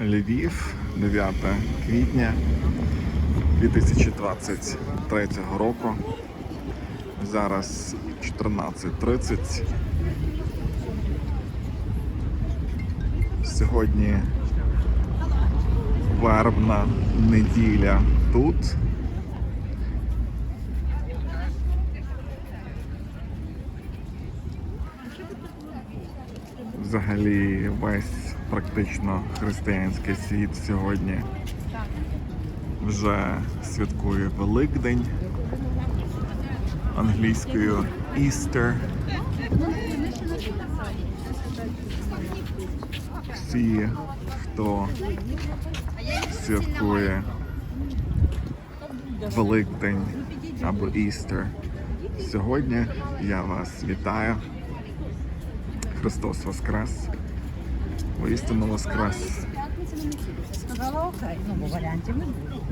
Львів, 9 квітня 2023 року. Зараз 14.30. Сьогодні вербна неділя тут. Взагалі весь практично християнський світ сьогодні вже святкує Великдень англійською Easter. Всі, хто святкує Великдень або Easter. Сьогодні я вас вітаю. Христос Воскрес. Воістину Воскрес. Сказала окей, ну бо варіантів не було.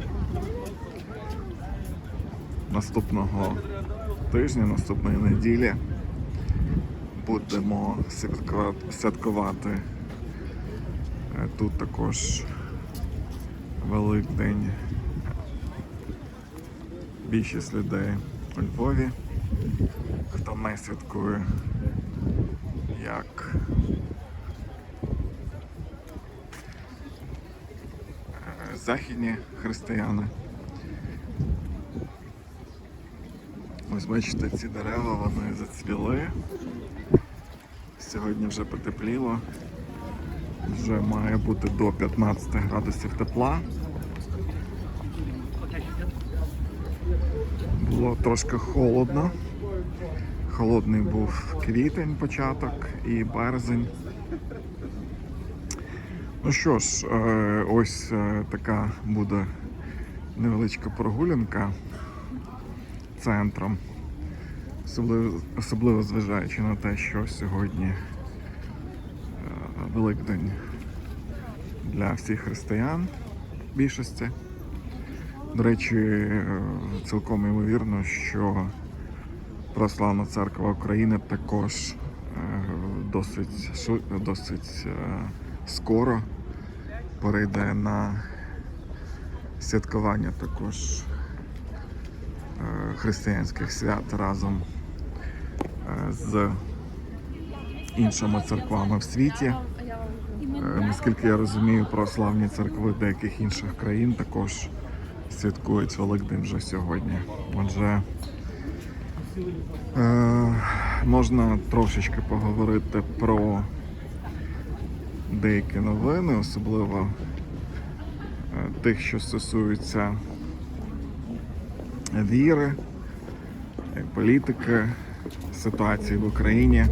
Наступного тижня, наступної неділі будемо святкувати, святкувати е, тут також Великдень. Більшість людей у Львові. Хто не святкує, як е, західні християни. Ось бачите, ці дерева вони зацвіли. Сьогодні вже потепліло. Вже має бути до 15 градусів тепла. Було трошки холодно. Холодний був квітень початок і березень. Ну що ж, е, ось е, така буде невеличка прогулянка центром. Особливо, особливо зважаючи на те, що сьогодні е, Великдень для всіх християн більшості. До речі, цілком ймовірно, що Православна церква України також досить, досить скоро перейде на святкування також е, християнських свят разом е, з іншими церквами в світі. Е, Наскільки я розумію, православні церкви деяких інших країн також святкують Великдень вже сьогодні. Отже, можна трошечки поговорити про деякі новини, особливо е, тих, що стосуються віри, е, політики, ситуації в Україні. Е,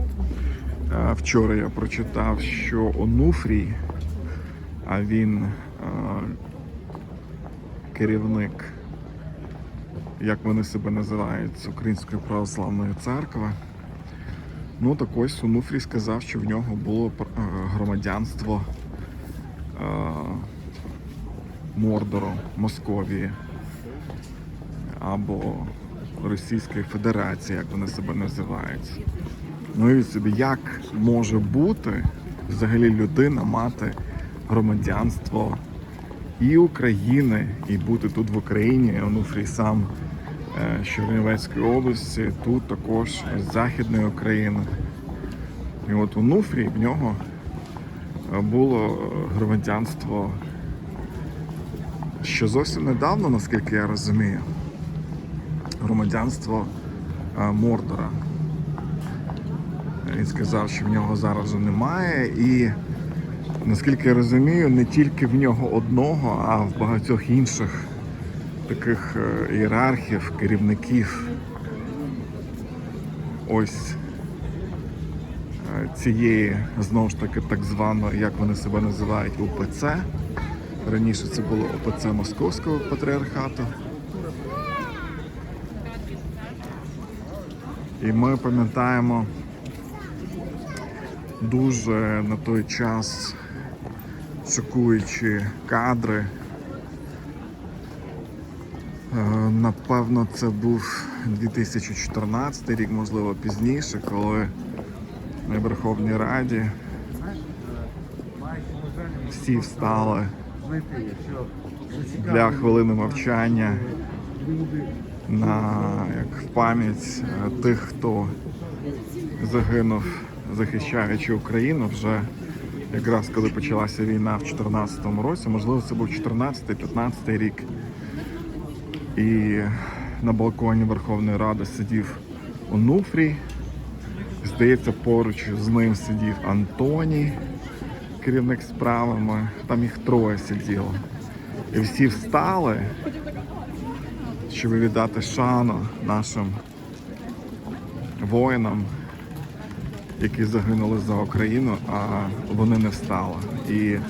Вчора я прочитав, що Онуфрій, а він керівник, як вони себе називають, Української православної церкви. Ну так ось Онуфрій сказав, що в нього було е, громадянство е, Мордору, Московії або Російської Федерації, як вони себе називають. Ну і собі, як може бути взагалі людина мати громадянство і України, і бути тут в Україні, Онуфрій сам Чернівецької області, тут також з Західної України. І от Онуфрій в нього е, було е, громадянство ще зовсім недавно, наскільки я розумію, громадянство е, Мордора. Він сказав, що в нього зараз немає. І наскільки я розумію, не тільки в нього одного, а в багатьох інших таких е, ієрархів, керівників ось е, цієї, знову ж таки, так званої, як вони себе називають, УПЦ. Раніше це було ОПЦ Московського патріархату. І ми пам'ятаємо дуже на той час шокуючі кадри. Е, Напевно, це був 2014 рік, можливо, пізніше, коли на Верховній Раді всі встали для хвилини мовчання на як в пам'ять е, тих, хто загинув, захищаючи Україну вже якраз коли почалася війна в 2014 році. Можливо, це був 14-15 рік. І на балконі Верховної Ради сидів Онуфрій. Здається, поруч з ним сидів Антоній, керівник справами. Там їх троє сиділо. І всі встали, щоб віддати шану нашим воїнам, які загинули за Україну, а вони не встали. І е,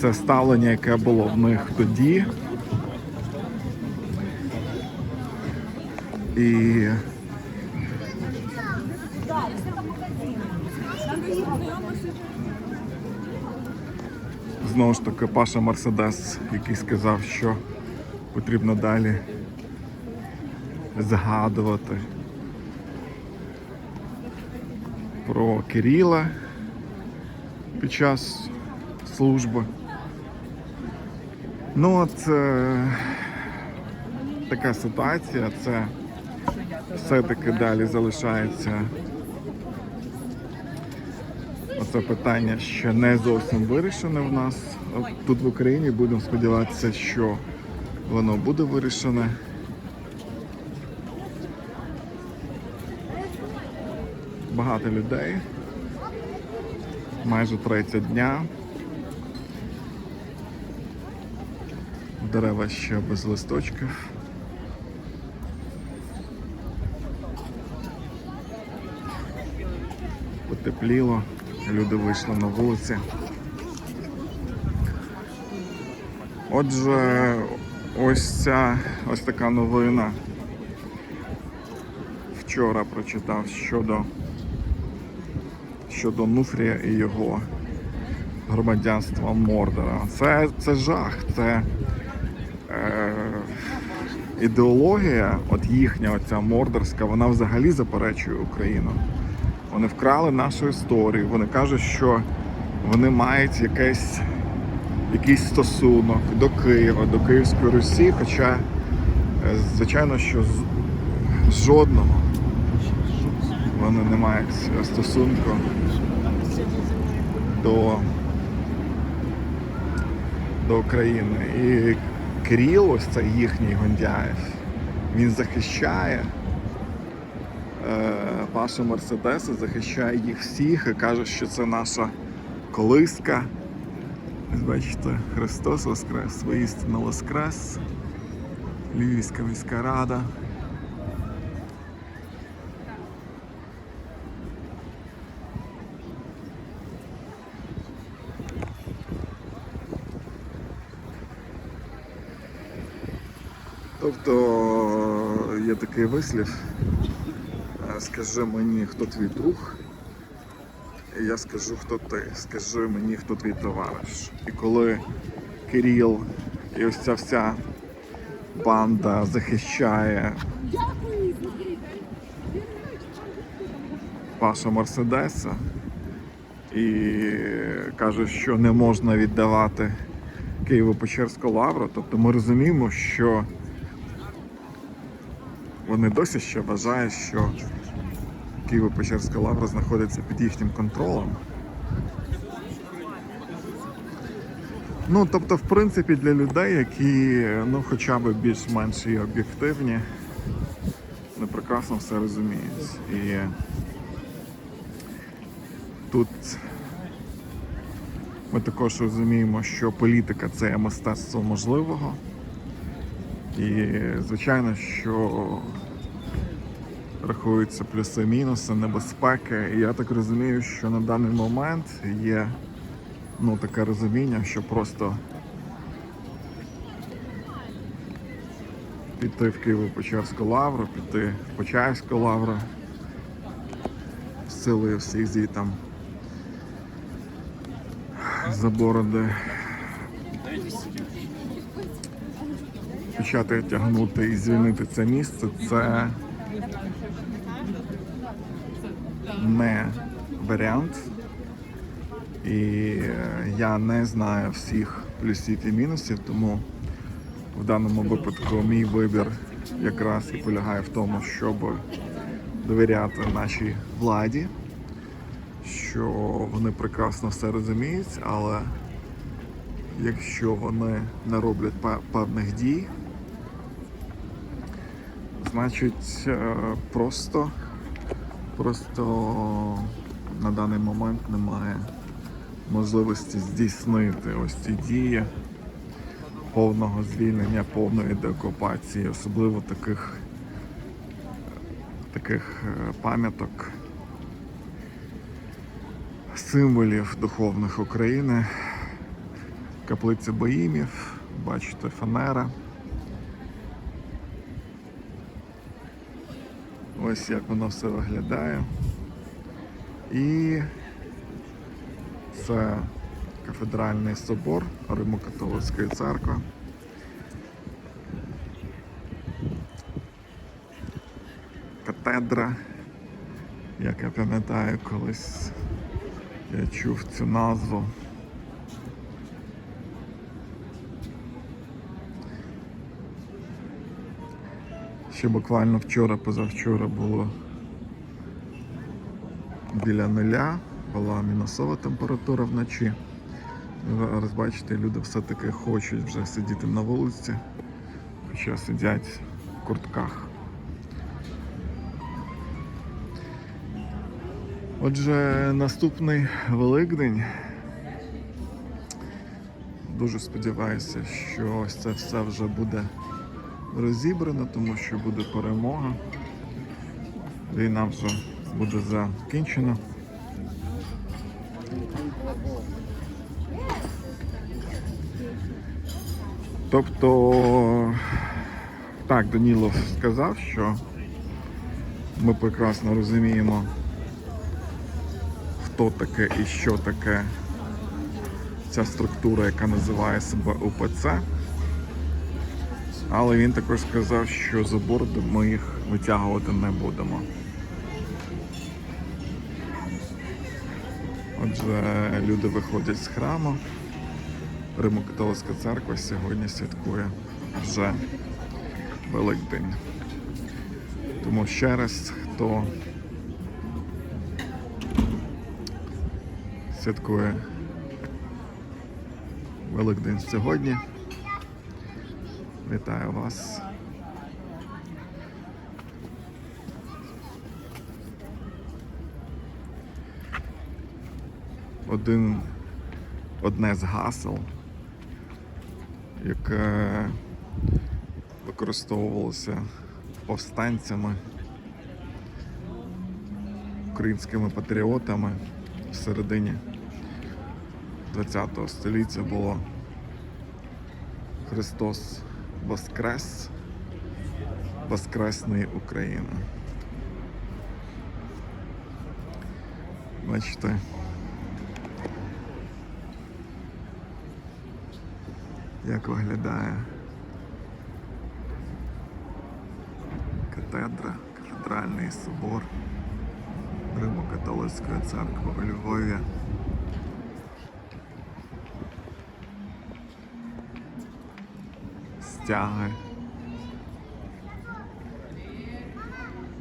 це ставлення, яке було в них тоді. І знову ж таки Паша Мерседес, який сказав, що потрібно далі згадувати про Кирила під час служби. Ну, от е, така ситуація, це все-таки далі залишається Оце питання ще не зовсім вирішене в нас тут в Україні. Будемо сподіватися, що воно буде вирішене. Багато людей. Майже третя дня. Дерева ще без листочків. Потепліло, люди вийшли на вулиці. Отже, ось ця ось така новина. Вчора прочитав щодо, щодо Нуфрія і його громадянства Мордора. Це, це жах, це е, ідеологія, от їхня, оця мордорська, вона взагалі заперечує Україну. Вони вкрали нашу історію. Вони кажуть, що вони мають якесь, якийсь стосунок до Києва, до Київської Русі, хоча, е, звичайно, що з- жодного вони не мають стосунку до, до України. І Кирил, ось цей їхній Гондяєв, він захищає е, Паша Мерседеса, захищає їх всіх і каже, що це наша колиска. Бачите, Христос Воскрес, воістину Воскрес, Львівська міська рада. Тобто є такий вислів. Скажи мені, хто твій друг, і я скажу, хто ти. Скажи мені, хто твій товариш. І коли Кирил і ось ця вся банда захищає Паша Мерседеса і каже, що не можна віддавати Києво-Печерську лавру, тобто ми розуміємо, що вони досі ще вважають, що Києво-Печерська лавра знаходиться під їхнім контролем. Ну, тобто, в принципі, для людей, які ну, хоча б більш-менш і об'єктивні, вони прекрасно все розуміють. І тут ми також розуміємо, що політика це мистецтво можливого. І звичайно, що рахуються плюси, мінуси, небезпеки. І я так розумію, що на даний момент є ну, таке розуміння, що просто піти в Києво-Печерську лавру, піти в Почаївську лавру з силою всіх звітам за бороди почати тягнути і звільнити це місце, це не варіант. І е, я не знаю всіх плюсів і мінусів, тому в даному випадку мій вибір якраз і полягає в тому, щоб довіряти нашій владі, що вони прекрасно все розуміють, але якщо вони не роблять пе- певних дій, значить е, просто, просто на даний момент немає можливості здійснити ось ці дії повного звільнення, повної деокупації, особливо таких, таких е, пам'яток, символів духовних України, каплиця Боїмів, бачите, фанера. Ось як воно все виглядає. І це кафедральний собор Римо-католицької церкви. Катедра. Як я пам'ятаю, колись я чув цю назву. Ще буквально вчора, позавчора було біля нуля, була мінусова температура вночі. Зараз бачите, люди все-таки хочуть вже сидіти на вулиці, хоча сидять в куртках. Отже, наступний Великдень. Дуже сподіваюся, що це все вже буде розібрано, тому що буде перемога. Війна вже буде закінчена. Тобто, так, Данілов сказав, що ми прекрасно розуміємо, хто таке і що таке ця структура, яка називає себе УПЦ. Але він також сказав, що за борду ми їх витягувати не будемо. Отже, люди виходять з храму. Римо-католицька церква сьогодні святкує вже Великдень. Тому ще раз, хто святкує Великдень сьогодні, вітаю вас. Один, одне з гасел, яке використовувалося повстанцями, українськими патріотами в середині ХХ століття було Христос Воскрес, Воскресний Україна. Бачите, як виглядає катедра, кафедральний собор Римо-католицької церкви у Львові. Стяги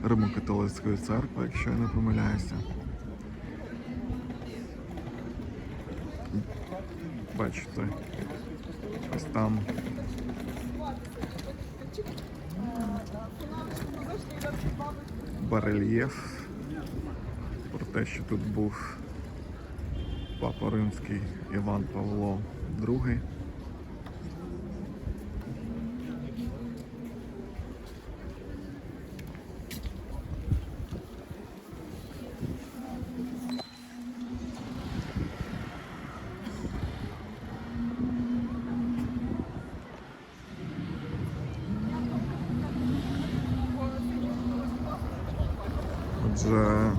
Римо-католицької церкви, якщо я не помиляюся. Бачите, ось там барельєф про те, що тут був папа римський Іван Павло II. Отже,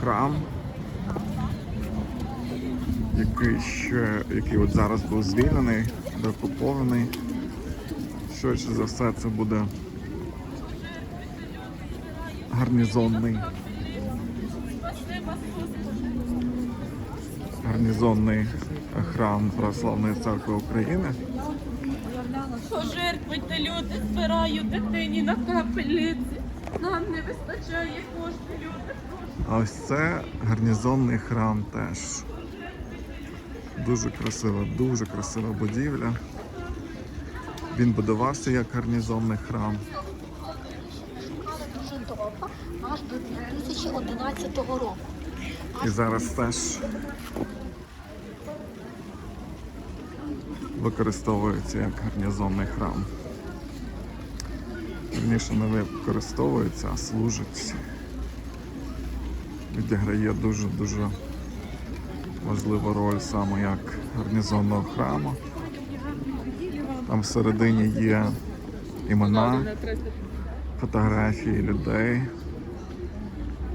храм, який ще, який от зараз був звільнений, деокупований. Швидше за все це буде гарнізонний гарнізонний храм Православної церкви України. Люди, збираю дитині на капельниці. Нам не вистачає коштів, люди. А ось це гарнізонний храм теж. Дуже красива, дуже красива будівля. Він будувався як гарнізонний храм. дуже довго, аж до 2011 року. І зараз теж використовується як гарнізонний храм. Вірніше не використовується, а служить. Відіграє дуже-дуже важливу роль саме як гарнізонного храму. Там всередині є імена, фотографії людей,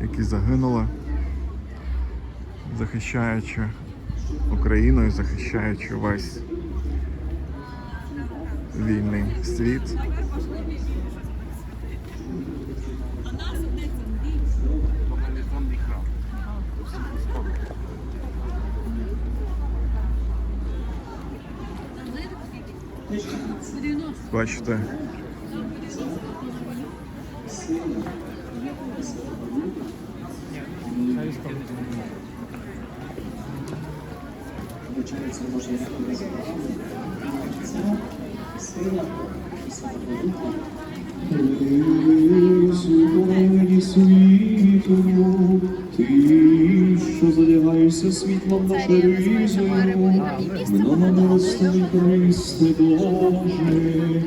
які загинули захищаючи Україну і захищаючи весь вільний світ. Бачите, Вручається можливість сила і задягаєшся світлом наше різою, много милостивий Христе Боже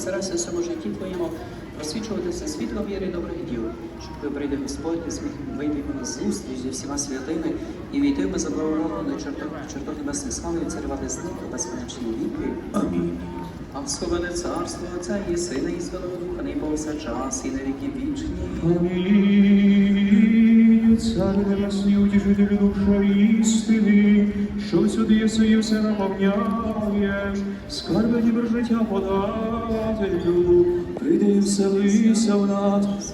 старайся в цьому житті твоєму просвічуватися світлом віри і добрих діл, щоб коли прийде Господь, ти зміг вийти на зустріч зі всіма святими і війти в безоборону чертог, чертог небесної слави і царювати з ним до безконечні віки. Амінь. А всховане царство Отця і Сина і Святого Духа, не повсякчас, і на віки вічні. Амінь. Цар небесний, утішитель душа істини, що і все наповняєш, скарби ніби життя подателю, прийди і вселися в нас,